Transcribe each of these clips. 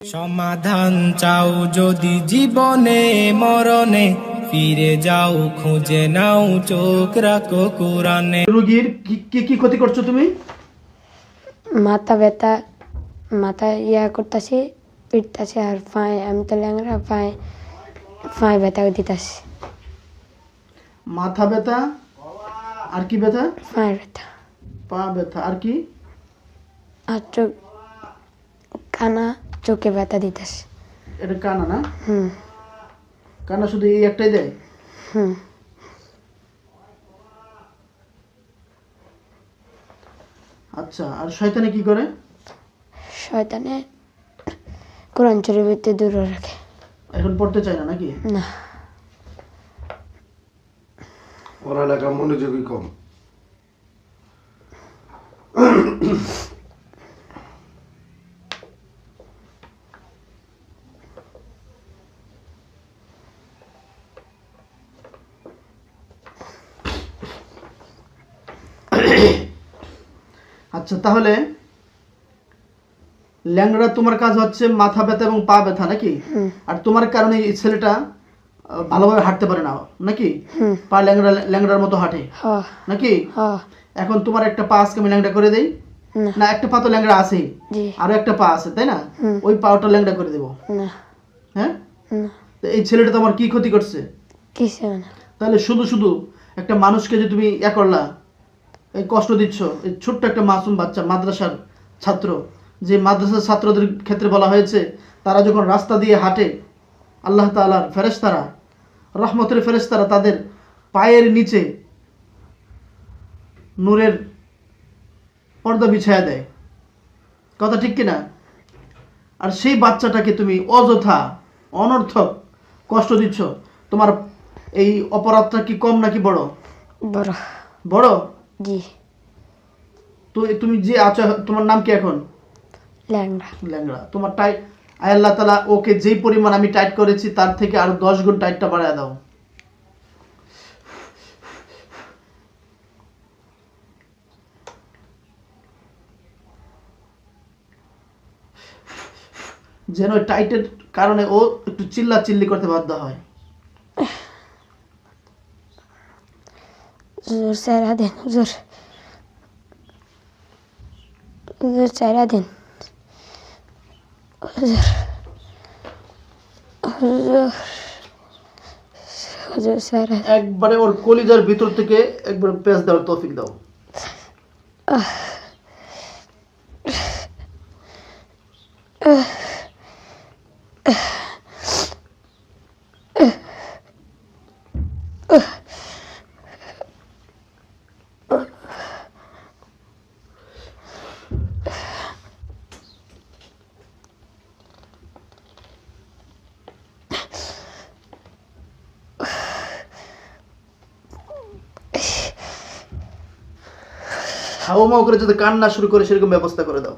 সমাধান চাও যদি জীবনে মরণে ফিরে যাও খুঁজে নাও চোখ রাখো কোরআনে। রুগীর কি কি- কি ক্ষতি করছ তুমি? মাথা ব্যথা মাথা ইয়া করতেছি পিটতেছে আর পায়ে আমি তো ল্যাংরা পায়ে পায়ে ব্যথা দিতেছি। মাথা ব্যথা আর কি ব্যথা? পায়ে ব্যথা। পা ব্যথা আর কি? আর চোখ কানা চোখে ব্যথা দিতেছে। এটা কানা না? হুম। কানা শুধু এই একটাই দেয়? হুম। আচ্ছা আর শয়তানে কি করে? শয়তানে কোরআন শরীফের দূরে রাখে। এখন পড়তে চায় না নাকি? না। পড়ালেখা মনোযোগী কম। আচ্ছা তাহলে ল্যাংড়া তোমার কাজ হচ্ছে মাথা ব্যথা এবং পা ব্যথা নাকি? আর তোমার কারণে এই ছেলেটা ভালোভাবে হাঁটতে পারে না নাকি? পা ল্যাংড়া ল্যাংড়ার মতো হাঁটে নাকি? এখন তোমার একটা পা আজকে আমি ল্যাংড়া করে দেই। না। একটা পা তো ল্যাংড়া আছেই। আরও একটা পা আছে তাই না? ওই পাওটা ল্যাংড়া করে দেবো। হ্যাঁ? এই ছেলেটা তোমার কি ক্ষতি করছে? তাহলে শুধু শুধু একটা মানুষকে যে তুমি ইয়া করলা কষ্ট দিচ্ছ। এই ছোট্ট একটা মাসুম বাচ্চা মাদ্রাসার ছাত্র। যে মাদ্রাসার ছাত্রদের ক্ষেত্রে বলা হয়েছে তারা যখন রাস্তা দিয়ে হাঁটে আল্লাহ তালার ফেরেশতারা রহমতের ফেরেশতারা তাদের পায়ের নিচে নূরের পর্দা বিছায়া দেয়। কথা ঠিক কিনা? আর সেই বাচ্চাটাকে তুমি অযথা অনর্থক কষ্ট দিচ্ছ। তোমার এই অপরাধটা কি কম নাকি বড়? বড়। বড়? জি। তো তুমি যে আছো তোমার নাম কি এখন? ল্যাংড়া। ল্যাংড়া। তোমার টাইট আল্লাহ তালা ওকে যেই পরিমাণ আমি টাইট করেছি তার থেকে আরও দশ গুণ টাইটটা বাড়ায় দাও। যেন টাইটের কারণে ও একটু চিল্লা চিল্লি করতে বাধ্য হয়। হুজুর চারা দিন হুজুর হুজুর চারা দিন হুজুর হুজুর হুজুর চারা একবারে ওর কলিজার ভিতর থেকে একবার পেঁচ দেওয়ার তৌফিক দাও। হাওয়া মাও করে যদি কান্না শুরু করে সেরকম ব্যবস্থা করে দাও।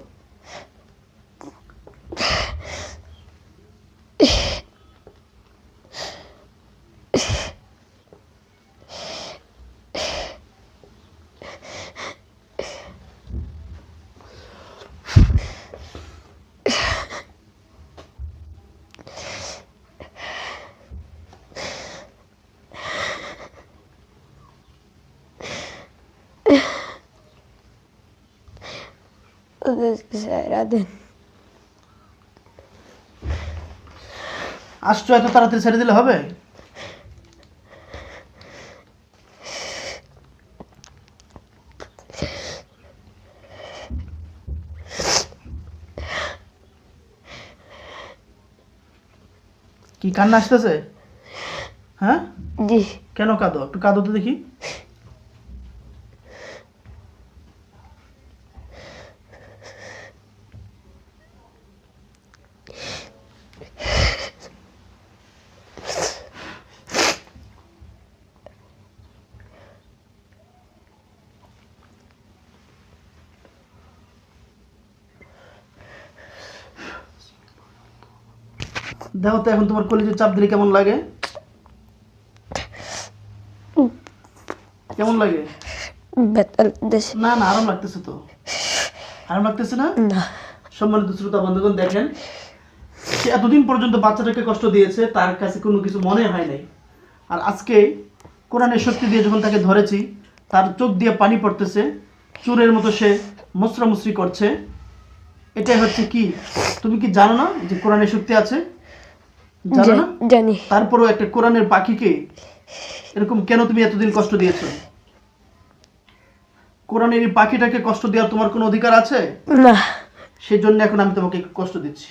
দিন আসছো এত তাড়াতাড়ি ছেড়ে দিলে হবে? কি কান্না আসতেছে? হ্যাঁ? জি। কেন কাঁদো? একটু কাঁদো তো দেখি। দেখো তো এখন তোমার কলিজের চাপ দিলে কেমন লাগে? কেমন লাগে? না না আরাম লাগতেছে তো। আরাম লাগতেছে না? না। সম্মানিত শ্রোতা বন্ধুগণ দেখেন সে এতদিন পর্যন্ত বাচ্চাটাকে কষ্ট দিয়েছে তার কাছে কোনো কিছু মনে হয় নাই। আর আজকে কোরআনের শক্তি দিয়ে যখন তাকে ধরেছি তার চোখ দিয়ে পানি পড়তেছে চুরের মতো সে মুসরামুসরি করছে। এটাই হচ্ছে কি? তুমি কি জানো না যে কোরআনের শক্তি আছে? জানো না? জানি। তারপরেও একটা কোরআনের পাখিকে এরকম কেন তুমি এতদিন কষ্ট দিয়েছ? কোরআনের এই পাখিটাকে কষ্ট দেওয়ার তোমার কোনো অধিকার আছে? না। সেই জন্য এখন আমি তোমাকে কষ্ট দিচ্ছি।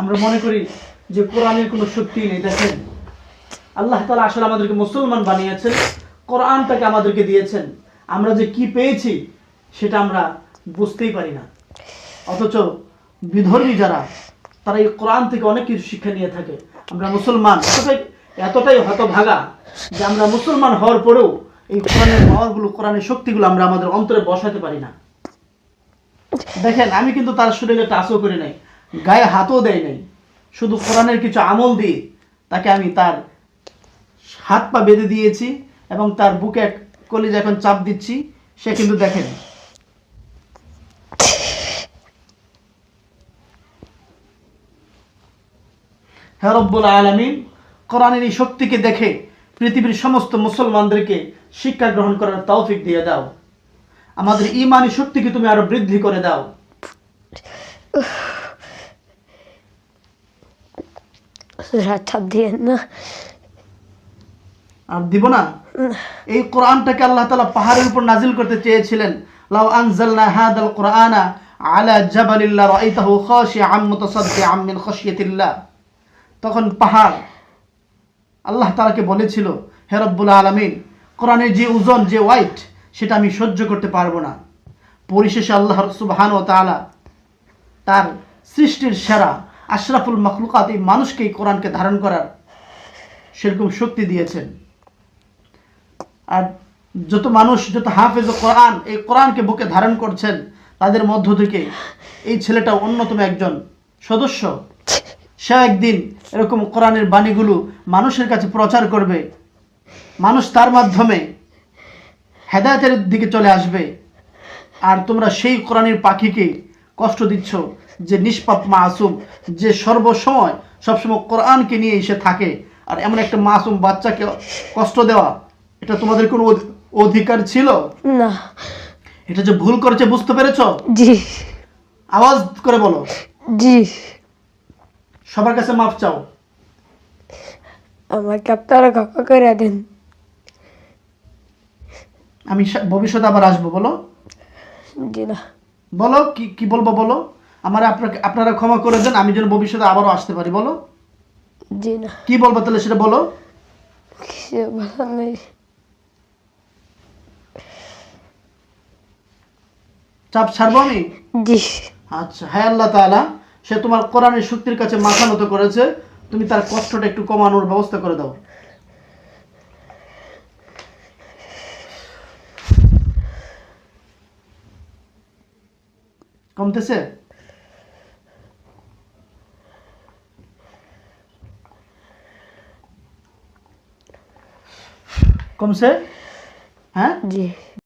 আমরা মনে করি যে কোরআনের কোনো শক্তি নেই দেখেন। আল্লাহ তালা আসলে আমাদেরকে মুসলমান বানিয়েছেন। কোরআনটাকে আমাদেরকে দিয়েছেন। আমরা যে কি পেয়েছি, সেটা আমরা বুঝতেই পারি না। অথচ বিধর্মী যারা, তারা এই কোরআন থেকে অনেক কিছু শিক্ষা নিয়ে থাকে। আমরা মুসলমান, এতটাই এতটাই হতভাগা যে আমরা মুসলমান হওয়ার পরেও এই কোরআনের পাওয়ারগুলো, কোরআনের শক্তিগুলো আমরা আমাদের অন্তরে বসাতে পারি না। দেখেন, আমি কিন্তু তার শরীরে টাচও করি নাই, গায়ে হাতও দেয় নাই। শুধু কোরআনের কিছু আমল দিয়ে তাকে আমি তার হাত পা বেঁধে দিয়েছি এবং তার বুকে কলিজা এখন চাপ দিচ্ছি সে কিন্তু দেখেন। হ্যাঁ রব্বুল আলমিন কোরআনের এই শক্তিকে দেখে পৃথিবীর সমস্ত মুসলমানদেরকে শিক্ষা গ্রহণ করার তৌফিক দিয়ে দাও। আমাদের ইমানি শক্তিকে তুমি আরও বৃদ্ধি করে দাও। আর দিব না? এই কোরআনটাকে আল্লাহ তালা পাহাড়ের উপর নাজিল করতে চেয়েছিলেন। লাউ আনজালনা হাদাল কোরআনা আলা জাবালিল্লাহ রাআইতাহু খাশিআম মুতাসাদ্দিআম মিন খাশিয়াতিল্লাহ। তখন পাহাড় আল্লাহ তাআলাকে বলেছিল, হে রব্বুল আলামিন, কোরআনের যে ওজন, যে ওয়াইট, সেটা আমি সহ্য করতে পারব না। পরিশেষে আল্লাহ সুবহানাহু ওয়া তাআলা তার সৃষ্টির সেরা আশরাফুল মখলুকাত এই মানুষকে কোরআনকে ধারণ করার সেরকম শক্তি দিয়েছেন। আর যত মানুষ, যত হাফেজ কোরআন, এই কোরআনকে বুকে ধারণ করছেন, তাদের মধ্য থেকে এই ছেলেটা অন্যতম একজন সদস্য। সে একদিন এরকম কোরআনের বাণীগুলো মানুষের কাছে প্রচার করবে। মানুষ তার মাধ্যমে হেদায়তের দিকে চলে আসবে। আর তোমরা সেই কোরআনের পাখিকে কষ্ট দিচ্ছ যে নিষ্পাপ, মাসুম, যে সর্বসময় সবসময় কোরআনকে নিয়ে এসে থাকে। আর এমন একটা মাসুম বাচ্চাকে কষ্ট দেওয়া এটা তোমাদের কোনো অধি- অধিকার ছিল? না। এটা যে ভুল করেছে বুঝতে পেরেছ? জি। আওয়াজ করে বলো। জি। সবার কাছে মাফ চাও। আমাকে আপনারা ক্ষমা করে দেন। আমি ভবিষ্যতে আবার আসব বলো। জি না। বলো কি কি বলব বলো। আমার আপনাকে আপনারা ক্ষমা করে দেন আমি যেন ভবিষ্যতে আবারও আসতে পারি বলো। জি না। কি বলব তাহলে সেটা বলো। কিছু বলার নেই। চাপ ছাড়বো আমি? জি। আচ্ছা হ্যাঁ আল্লাহ তাআলা সে তোমার কোরআনের শক্তির কাছে মাথা নত করেছে তুমি তার কষ্টটা একটু কমানোর ব্যবস্থা করে দাও। কমতেছে? কমছে? হ্যাঁ? জি।